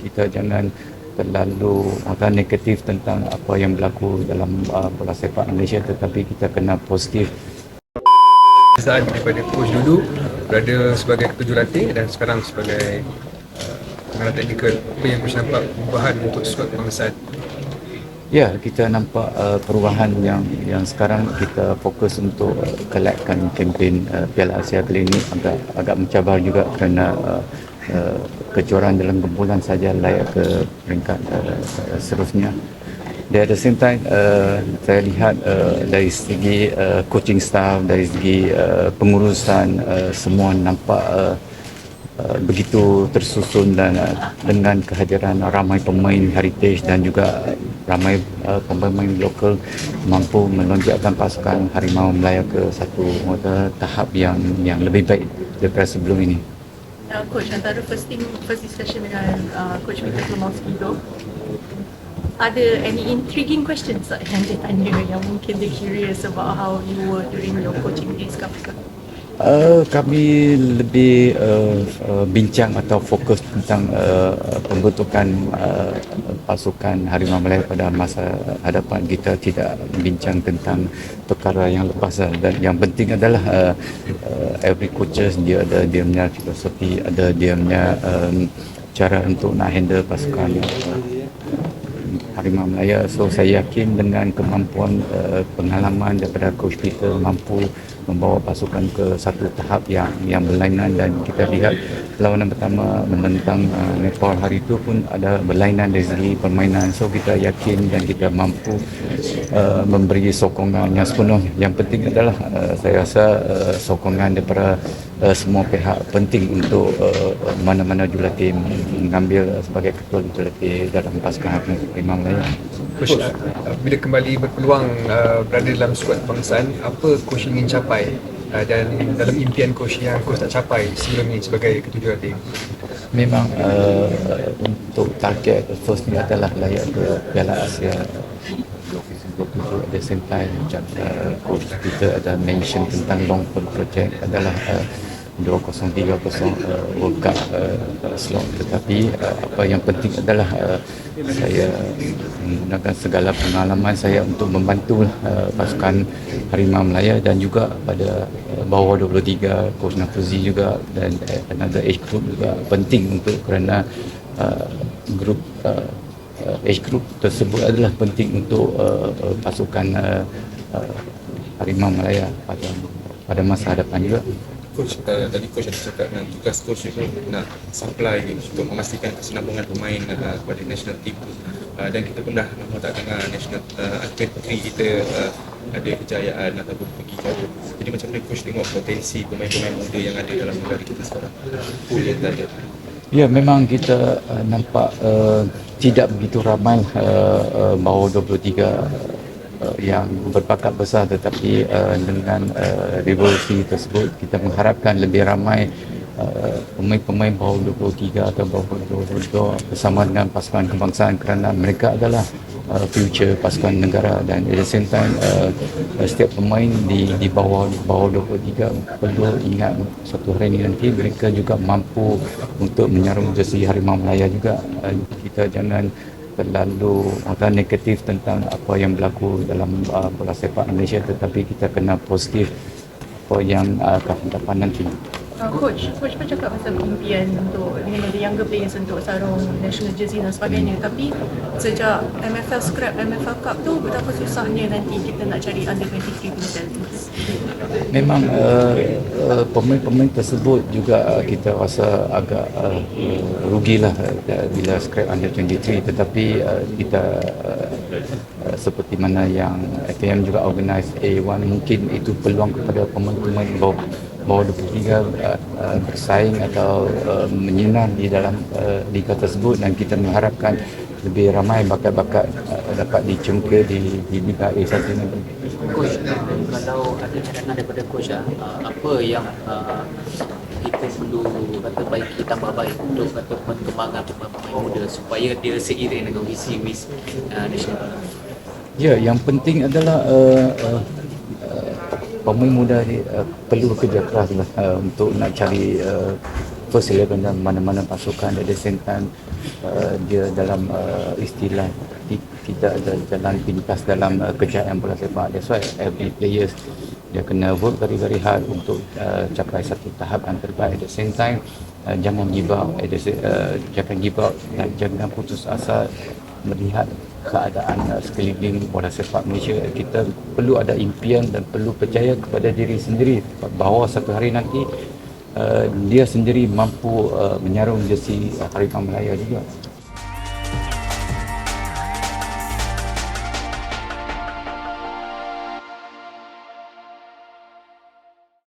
kita jangan terlalu uh, negatif tentang apa yang berlaku dalam uh, bola sepak Malaysia tetapi kita kena positif. Perbezaan daripada coach dulu berada sebagai ketua jurulatih dan sekarang sebagai uh, pengarah teknikal. Apa yang coach nampak perubahan untuk skuad kebangsaan? Ya, kita nampak uh, perubahan yang yang sekarang kita fokus untuk uh, kelakkan kempen uh, Piala Asia kali ini. Agak agak mencabar juga kerana uh, uh, kejuaraan dalam kumpulan saja layak ke peringkat uh, seterusnya. Dan at the same time, uh, saya lihat uh, dari segi uh, coaching staff, dari segi uh, pengurusan, uh, semua nampak uh, begitu tersusun dan dengan kehadiran ramai pemain heritage dan juga ramai pemain lokal mampu melonjakkan pasukan Harimau Melaya ke satu tahap yang yang lebih baik daripada sebelum ini. Uh, Coach, antara first team, first discussion dengan uh, Coach Peter Klomowski tu, ada any intriguing questions yang dia tanya yang mungkin dia curious about how you were during your coaching days ke apa? Uh, kami lebih uh, uh, bincang atau fokus tentang uh, pembentukan uh, pasukan Harimau Malaya pada masa hadapan. Kita tidak bincang tentang perkara yang lepas dan yang penting adalah uh, uh, every coaches dia ada dia punya filosofi ada dia punya um, cara untuk nak handle pasukan uh, Harimau Melaya. So saya yakin dengan kemampuan uh, pengalaman daripada Coach Peter mampu membawa pasukan ke satu tahap yang yang berlainan dan kita lihat lawanan pertama menentang uh, Nepal hari itu pun ada berlainan dari segi permainan. So kita yakin dan kita mampu uh, memberi sokongan yang sepenuh. Yang penting adalah uh, saya rasa uh, sokongan daripada uh, semua pihak penting untuk uh, mana-mana jurulatih mengambil sebagai ketua jurulatih dalam pasukan Harimau Melaya. Coach, uh, bila kembali berpeluang uh, berada dalam skuad kebangsaan apa coach ingin capai? Uh, dan dalam impian coach yang coach tak capai sebelum ini sebagai ketua jurulatih Memang uh, untuk target first ni adalah layak ke Piala Asia 2027 at the same time. Macam uh, coach kita ada mention tentang long term project adalah uh, 2030 uh, World Cup uh, slot tetapi uh, apa yang penting adalah uh, saya menggunakan segala pengalaman saya untuk membantu uh, pasukan Harimau Melaya dan juga pada uh, bawah 23 Coach Nafuzi juga dan uh, another age group juga penting untuk kerana uh, grup uh, age group tersebut adalah penting untuk uh, pasukan uh, uh, Harimau Melaya pada pada masa hadapan juga. Coach, uh, tadi coach ada cakap dengan tugas coach itu nak supply untuk memastikan kesinambungan pemain uh, kepada national team uh, dan kita pun dah lama tak dengar national uh, puteri kita uh, ada kejayaan ataupun pergi jauh. Jadi macam mana coach tengok potensi pemain-pemain muda yang ada dalam negara kita sekarang? Pool yang ada. Ya memang kita uh, nampak uh, tidak begitu ramai uh, uh, bawah 23 uh, yang berbakat besar tetapi uh, dengan uh, revolusi tersebut kita mengharapkan lebih ramai uh, pemain-pemain bawah 23 atau bawah 22 bersama dengan pasukan kebangsaan kerana mereka adalah uh, future pasukan negara dan at the same time uh, setiap pemain di di bawah bawah 23 perlu ingat satu hari nanti mereka juga mampu untuk menyarung jersey Harimau Melaya juga. Uh, kita jangan terlalu uh, negatif tentang apa yang berlaku dalam uh, bola sepak Malaysia tetapi kita kena positif apa yang uh, akan nanti. Uh, coach, coach pun cakap pasal impian untuk dengan ada younger players untuk sarung national jersey dan sebagainya. Tapi sejak MFL scrap MFL Cup tu betapa susahnya nanti kita nak cari under 23 punya talents. Memang uh, uh, pemain-pemain tersebut juga uh, kita rasa agak uh, rugilah uh, bila scrap under 23 tetapi uh, kita uh, uh, seperti mana yang FAM juga organize A1 mungkin itu peluang kepada pemain-pemain bawah bawah 23 uh, uh, bersaing atau uh, menyenang di dalam uh, liga tersebut dan kita mengharapkan lebih ramai bakat-bakat uh, dapat dicengka di, di Liga A1 nanti. Coach, uh, kalau ada cadangan daripada coach uh, apa yang uh, kita perlu kata baiki tambah baik untuk kata perkembangan pemain muda supaya dia seiring dengan visi visi uh, nasional. Ya, yang penting adalah uh, uh, pemain muda ni uh, perlu kerja keras lah, uh, untuk nak cari uh, first eleven dan mana-mana pasukan same time uh, dia dalam uh, istilah ti- tidak ada jalan pintas dalam uh, kejayaan bola sepak. That's why every players dia kena work very very hard untuk uh, capai satu tahap yang terbaik. At the same time uh, jangan give up. At the, uh, jangan give up. Jangan putus asa melihat keadaan uh, sekeliling bola sepak Malaysia kita perlu ada impian dan perlu percaya kepada diri sendiri. Bahawa satu hari nanti uh, dia sendiri mampu uh, menyarung jersey uh, Harimau Melaya juga